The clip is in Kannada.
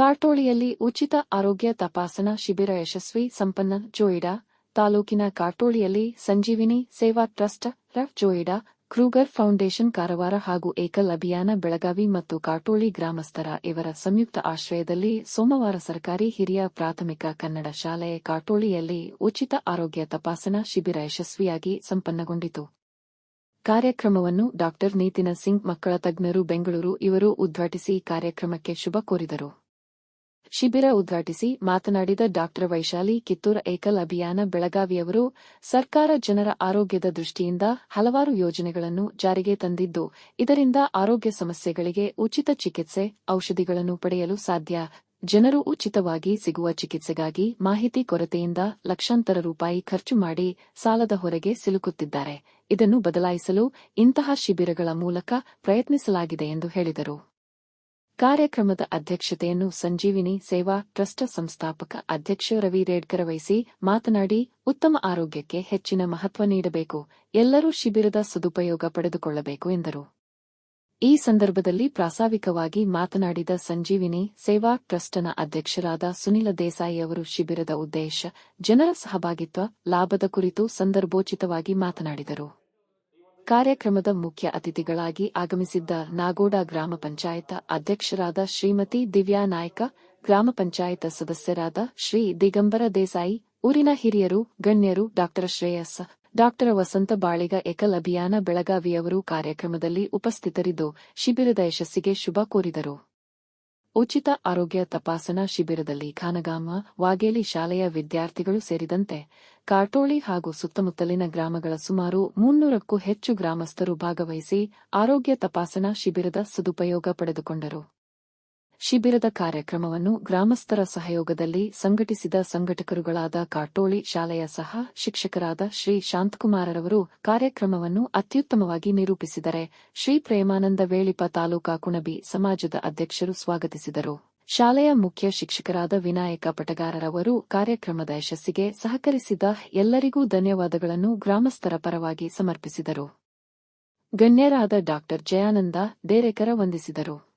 ಕಾಟೋಳಿಯಲ್ಲಿ ಉಚಿತ ಆರೋಗ್ಯ ತಪಾಸಣಾ ಶಿಬಿರ ಯಶಸ್ವಿ ಸಂಪನ್ನ ಜೋಯಿಡಾ, ತಾಲೂಕಿನ ಕಾರ್ಟೋಳಿಯಲ್ಲಿ ಸಂಜೀವಿನಿ ಸೇವಾ ಟ್ರಸ್ಟ್ ರಫ್ ಜೋಯಿಡಾ, ಕ್ರೂಗರ್ ಫೌಂಡೇಶನ್ ಕಾರವಾರ ಹಾಗೂ ಏಕಲ್ ಅಭಿಯಾನ ಬೆಳಗಾವಿ ಮತ್ತು ಕಾಟೋಳಿ ಗ್ರಾಮಸ್ಥರ ಇವರ ಸಂಯುಕ್ತ ಆಶ್ರಯದಲ್ಲಿ ಸೋಮವಾರ ಸರ್ಕಾರಿ ಹಿರಿಯ ಪ್ರಾಥಮಿಕ ಕನ್ನಡ ಶಾಲೆ ಕಾಟೋಳಿಯಲ್ಲಿ ಉಚಿತ ಆರೋಗ್ಯ ತಪಾಸಣಾ ಶಿಬಿರ ಯಶಸ್ವಿಯಾಗಿ ಸಂಪನ್ನಗೊಂಡಿತು. ಕಾರ್ಯಕ್ರಮವನ್ನು ಡಾ ನೀತಿನ ಸಿಂಗ್ ಮಕ್ಕಳ ತಜ್ಞರು ಬೆಂಗಳೂರು ಇವರು ಉದ್ಘಾಟಿಸಿ ಕಾರ್ಯಕ್ರಮಕ್ಕೆ ಶುಭ ಕೋರಿದರು. ಶಿಬಿರ ಉದ್ಘಾಟಿಸಿ ಮಾತನಾಡಿದ ಡಾಕ್ಟರ್ ವೈಶಾಲಿ, ಕಿತ್ತೂರ ಏಕಲ್ ಅಭಿಯಾನ ಬೆಳಗಾವಿಯವರು ಸರ್ಕಾರ ಜನರ ಆರೋಗ್ಯದ ದೃಷ್ಟಿಯಿಂದ ಹಲವಾರು ಯೋಜನೆಗಳನ್ನು ಜಾರಿಗೆ ತಂದಿದ್ದು, ಇದರಿಂದ ಆರೋಗ್ಯ ಸಮಸ್ಯೆಗಳಿಗೆ ಉಚಿತ ಚಿಕಿತ್ಸೆ, ಔಷಧಿಗಳನ್ನು ಪಡೆಯಲು ಸಾಧ್ಯ. ಜನರು ಉಚಿತವಾಗಿ ಸಿಗುವ ಚಿಕಿತ್ಸೆಗಾಗಿ ಮಾಹಿತಿ ಕೊರತೆಯಿಂದ ಲಕ್ಷಾಂತರ ರೂಪಾಯಿ ಖರ್ಚು ಮಾಡಿ ಸಾಲದ ಹೊರಗೆ ಸಿಲುಕುತ್ತಿದ್ದಾರೆ. ಇದನ್ನು ಬದಲಾಯಿಸಲು ಇಂತಹ ಶಿಬಿರಗಳ ಮೂಲಕ ಪ್ರಯತ್ನಿಸಲಾಗಿದೆ ಎಂದು ಹೇಳಿದರು. ಕಾರ್ಯಕ್ರಮದ ಅಧ್ಯಕ್ಷತೆಯನ್ನು ಸಂಜೀವಿನಿ ಸೇವಾ ಟ್ರಸ್ಟ್ ಸಂಸ್ಥಾಪಕ ಅಧ್ಯಕ್ಷ ರವಿ ರೇಡ್ಕರ್ ವಹಿಸಿ ಮಾತನಾಡಿ, ಉತ್ತಮ ಆರೋಗ್ಯಕ್ಕೆ ಹೆಚ್ಚಿನ ಮಹತ್ವ ನೀಡಬೇಕು, ಎಲ್ಲರೂ ಶಿಬಿರದ ಸದುಪಯೋಗ ಪಡೆದುಕೊಳ್ಳಬೇಕು ಎಂದರು. ಈ ಸಂದರ್ಭದಲ್ಲಿ ಪ್ರಾಸ್ತಾವಿಕವಾಗಿ ಮಾತನಾಡಿದ ಸಂಜೀವಿನಿ ಸೇವಾ ಟ್ರಸ್ಟ್ನ ಅಧ್ಯಕ್ಷರಾದ ಸುನಿಲ ದೇಸಾಯಿ ಅವರು ಶಿಬಿರದ ಉದ್ದೇಶ, ಜನರ ಸಹಭಾಗಿತ್ವ, ಲಾಭದ ಕುರಿತು ಸಂದರ್ಭೋಚಿತವಾಗಿ ಮಾತನಾಡಿದರು. ಕಾರ್ಯಕ್ರಮದ ಮುಖ್ಯ ಅತಿಥಿಗಳಾಗಿ ಆಗಮಿಸಿದ್ದ ನಾಗೋಡ ಗ್ರಾಮ ಪಂಚಾಯತ ಅಧ್ಯಕ್ಷರಾದ ಶ್ರೀಮತಿ ದಿವ್ಯಾ ನಾಯ್ಕ, ಗ್ರಾಮ ಪಂಚಾಯತ ಸದಸ್ಯರಾದ ಶ್ರೀ ದಿಗಂಬರ ದೇಸಾಯಿ, ಊರಿನ ಹಿರಿಯರು, ಗಣ್ಯರು ಡಾಕ್ಟರ್ ಶ್ರೇಯಸ್ ಡಾಕ್ಟರ್ ವಸಂತ ಬಾಳಿಗ ಏಕಲ್ ಅಭಿಯಾನ ಬೆಳಗಾವಿಯವರು ಕಾರ್ಯಕ್ರಮದಲ್ಲಿ ಉಪಸ್ಥಿತರಿದ್ದು, ಶಿಬಿರದ ಯಶಸ್ಸಿಗೆ ಶುಭ ಕೋರಿದರು. ಉಚಿತ ಆರೋಗ್ಯ ತಪಾಸಣಾ ಶಿಬಿರದಲ್ಲಿ ಖಾನಗಾಮ, ವಾಗೇಲಿ ಶಾಲೆಯ ವಿದ್ಯಾರ್ಥಿಗಳು ಸೇರಿದಂತೆ ಕಾಟೋಳಿ ಹಾಗೂ ಸುತ್ತಮುತ್ತಲಿನ ಗ್ರಾಮಗಳ ಸುಮಾರು ಮುನ್ನೂರಕ್ಕೂ ಹೆಚ್ಚು ಗ್ರಾಮಸ್ಥರು ಭಾಗವಹಿಸಿ ಆರೋಗ್ಯ ತಪಾಸಣಾ ಶಿಬಿರದ ಸದುಪಯೋಗ ಪಡೆದುಕೊಂಡರು. ಶಿಬಿರದ ಕಾರ್ಯಕ್ರಮವನ್ನು ಗ್ರಾಮಸ್ಥರ ಸಹಯೋಗದಲ್ಲಿ ಸಂಘಟಿಸಿದ ಸಂಘಟಕರುಗಳಾದ ಕಾಟೋಳಿ ಶಾಲೆಯ ಸಹ ಶಿಕ್ಷಕರಾದ ಶ್ರೀ ಶಾಂತಕುಮಾರರವರು ಕಾರ್ಯಕ್ರಮವನ್ನು ಅತ್ಯುತ್ತಮವಾಗಿ ನಿರೂಪಿಸಿದರೆ ಶ್ರೀ ಪ್ರೇಮಾನಂದ ವೇಳಿಪ ತಾಲೂಕಾ ಕುಣಬಿ ಸಮಾಜದ ಅಧ್ಯಕ್ಷರು ಸ್ವಾಗತಿಸಿದರು. ಶಾಲೆಯ ಮುಖ್ಯ ಶಿಕ್ಷಕರಾದ ವಿನಾಯಕ ಪಟಗಾರರವರು ಕಾರ್ಯಕ್ರಮದ ಯಶಸ್ಸಿಗೆ ಸಹಕರಿಸಿದ ಎಲ್ಲರಿಗೂ ಧನ್ಯವಾದಗಳನ್ನು ಗ್ರಾಮಸ್ಥರ ಪರವಾಗಿ ಸಮರ್ಪಿಸಿದರು. ಗಣ್ಯರಾದ ಡಾ ಜಯಾನಂದ ಡೇರೆಕರ ವಂದಿಸಿದರು.